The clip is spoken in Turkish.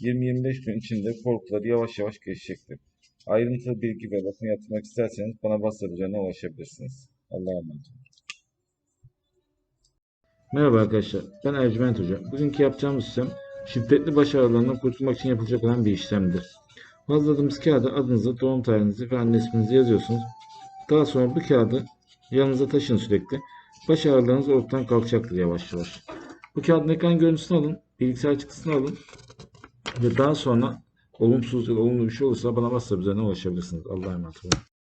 20-25 gün içinde korkuları yavaş yavaş geçecektir. Ayrıntılı bilgi ve bakım yaptırmak isterseniz bana WhatsApp ulaşabilirsiniz. Allah'a emanet. Merhaba arkadaşlar, ben Ercüment Hoca. Bugünkü yapacağımız işlem şiddetli baş ağrılarından kurtulmak için yapılacak olan bir işlemdir. Hazırladığımız kağıda adınızı, doğum tarihinizi ve anne isminizi yazıyorsunuz. Daha sonra bu kağıdı yanınıza taşın sürekli. Baş ağrılarınız ortadan kalkacaktır yavaş yavaş. Bu kağıdın ekran görüntüsünü alın, bilgisayar çıktısını alın ve daha sonra olumsuz ya olumlu bir şey olursa bana WhatsApp üzerinden ulaşabilirsiniz. Allah'a emanet olun.